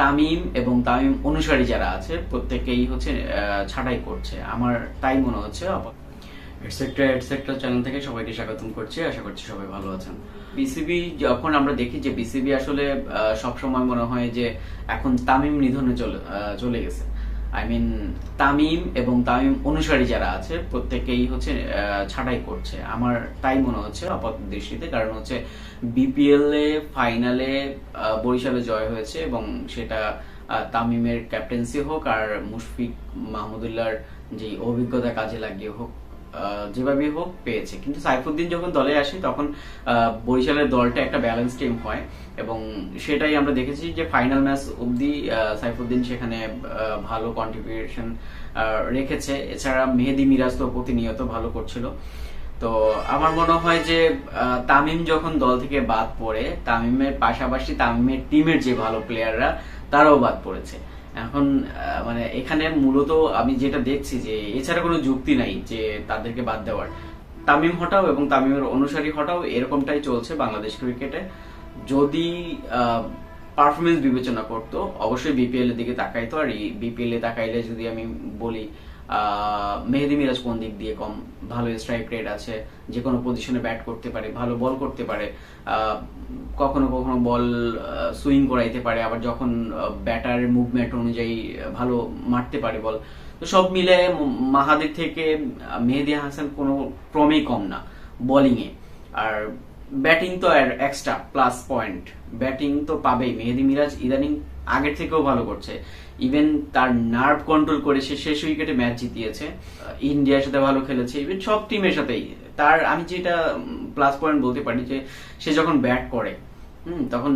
তামিম এবং তামিম অনুসারী যারা আছে প্রত্যেকেই হচ্ছে ছাটাই করছে। আমার তাই মনে হচ্ছে এটসেট্রা এটসেট্রা চ্যানেল থেকে সবাইকে স্বাগতম করছি আশা করছি সবাই ভালো আছেন। বিসিবি যখন আমরা দেখি যে বিসিবি আসলে সবসময় মনে হয় যে এখন তামিম নিধনে চলে আহ, চলে গেছে। আই মিন তামিম এবং তামিম অনুসারী যারা আছে, প্রত্যেকেই হচ্ছে ছাটাই করছে। আমার তাই মনে হচ্ছে আপাত দৃষ্টিতে, কারণ হচ্ছে বিপিএল এ ফাইনালে বরিশালে জয় হয়েছে এবং সেটা তামিমের ক্যাপ্টেন্সি হোক আর মুশফিক মাহমুদুল্লাহর যে অভিজ্ঞতা কাজে লাগিয়ে হোক যেভাবে হোক পেয়েছে। কিন্তু সাইফুদ্দিন যখন দলে আসে তখন বরিশালের দলটা একটা ব্যালেন্স টিম হয় এবং সেটাই আমরা দেখেছি যে ফাইনাল ম্যাচ অবধি সাইফুদ্দিন সেখানে ভালো কন্ট্রিবিউশন রেখেছে। এছাড়া মেহেদি মিরাজ তো প্রতিনিয়ত ভালো করছিল। তো আমার মনে হয় যে তামিম যখন দল থেকে বাদ পড়ে, তামিমের পাশাপাশি তামিমের টিমের যে ভালো প্লেয়াররা তারাও বাদ পড়েছে। এখন মানে এখানে মূলত আমি যেটা দেখছি যে এছাড়া কোনো যুক্তি নাই যে তাদেরকে বাদ দেওয়ার। তামিম হটাও এবং তামিমের অনুসারী হটাও এরকমটাই চলছে বাংলাদেশ ক্রিকেটে। যদি পারফরমেন্স বিবেচনা করতো, অবশ্যই বিপিএল এর দিকে তাকাইতো। আর বিপিএল এ তাকাইলে যদি আমি বলি মেহেদি মিরাজ কোন দিক দিয়ে কম? ভালো স্ট্রাইক রেট আছে, যে কোনো পজিশনে ব্যাট করতে পারে, ভালো বল করতে পারে কখনো কখনো বল সুইং করাইতে পারে, আবার যখন ব্যাটার মুভমেন্ট অনুযায়ী ভালো মারতে পারে বল তো সব মিলে মাহাদির থেকে মেহেদি হাসান কোনো ক্রমেই কম না বোলিং এ। আর ব্যাটিং তো এক্সট্রা প্লাস পয়েন্ট ব্যাটিং তো পাবেই। মেহেদি মিরাজ ইদানিং আগের থেকেও ভালো করছে। ইভেন তার নার্ভ কন্ট্রোল করে সে শেষ উইকেটে ম্যাচ জিতিয়েছে। ইন্ডিয়ার সাথে ভালো খেলেছে। ইভেন সব টিমের সাথেই। তার, আমি যেটা প্লাস পয়েন্ট বলতে পারি যে, সে যখন ব্যাট করে হুম, তখন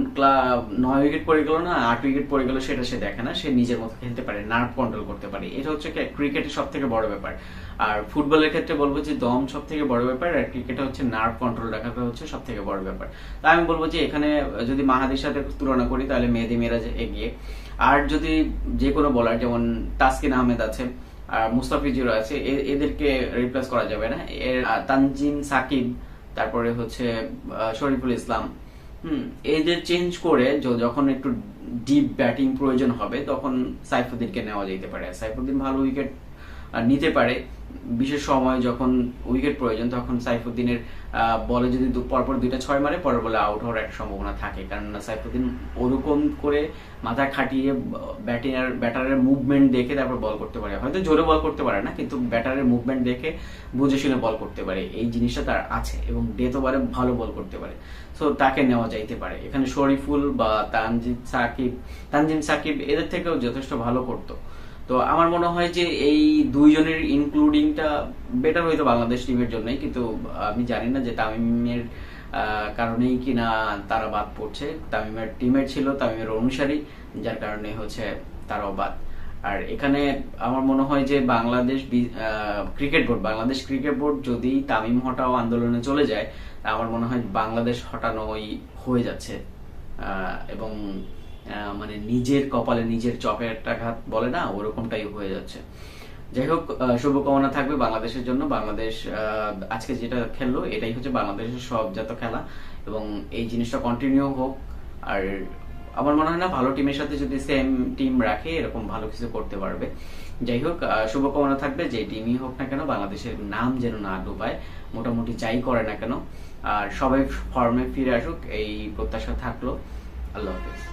নয় উইকেট পড়ে গেল না, আট উইকেট পড়ে গেল সেটা সে দেখে না, সে নিজের মতো খেলতে পারে নার্ভ কন্ট্রোল করতে পারে। এটা হচ্ছে ক্রিকেটের সব থেকে বড় ব্যাপার। আর ফুটবলের ক্ষেত্রে বলব যে দম সব থেকে বড় ব্যাপার, আর ক্রিকেটে হচ্ছে নার্ভ কন্ট্রোল রাখাটা হচ্ছে সব থেকে বড় ব্যাপার। তাই আমি বলব যে এখানে যদি মাহাদির সাথে তুলনা করি, তাহলে মেহেদি মিরাজ এগিয়ে। আর যদি যে কোনো বলার যেমন তাসকিন আহমেদ আছে, আর মুস্তাফিজুর আছে এদেরকে রিপ্লেস করা যাবে না। এর তানজিম সাকিব, তারপরে হচ্ছে শরীফুল ইসলাম হুম, এদের চেঞ্জ করে যখন একটু ডিপ ব্যাটিং প্রয়োজন হবে, তখন সাইফুদ্দিনকে নেওয়া যেতে পারে। সাইফুদ্দিন ভালো উইকেট নিতে পারে। বিশেষ সময় যখন উইকেট প্রয়োজন, তখন সাইফুদ্দিনের বলে যদি পরপর দুইটা ছয় মারে, পরের বলে আউট হওয়ার একটা সম্ভাবনা থাকে। কারণ সাইফুদ্দিন ওরকম করে মাথা খাটিয়ে ব্যাটিংয়ের, ব্যাটারের মুভমেন্ট দেখে তারপর বল করতে পারে। হয়তো জোরে বল করতে পারে না, কিন্তু ব্যাটারের মুভমেন্ট দেখে বুঝে শুনে বল করতে পারে। এই জিনিসটা তার আছে এবং ডেথ ওভারে ভালো বল করতে পারে। সো তাকে নেওয়া যাইতে পারে। এখানে শরীফুল বা তানজিম সাকিব তানজিম সাকিব এদের থেকেও যথেষ্ট ভালো করতো। তো আমার মনে হয় যে এই দুইজনের ইনক্লুডিংটা বেটার হইতো বাংলাদেশ টিমের জন্যই, কিন্তু আমি জানি না যে তামিমের কারণেই কি না তারা বাদ পড়ছে। তামিমের টিমের ছিল তামিমের অনুসারী, যার কারণে হচ্ছে তারাও বাদ। আর এখানে আমার মনে হয় যে Bangladesh cricket board Bangladesh cricket board যদি তামিম হটাও আন্দোলনে চলে যায় আমার মনে হয় বাংলাদেশ হটানোই হয়ে যাচ্ছে। এবং মানে নিজের কপালে নিজের চপের টাঘাত বলে না, ওরকমটাই হয়ে যাচ্ছে। যাই হোক শুভকামনা থাকবে বাংলাদেশের জন্য। বাংলাদেশ আজকে যেটা খেললো, এটাই হচ্ছে বাংলাদেশের সবজাত খেলা। এবং এই জিনিসটা কন্টিনিউ হোক। আর আমার মনে হয় না, ভালো টিমের সাথে যদি সেম টিম রাখে, এরকম ভালো কিছু করতে পারবে। যাই হোক শুভকামনা থাকবে, যে টিমই হোক না কেন, বাংলাদেশের নাম যেন না ডুবায়, মোটামুটি যাই করে না কেন। আর সবাই ফর্মে ফিরে আসুক, এই প্রত্যাশা থাকল। আল্লাহ হাফিজ।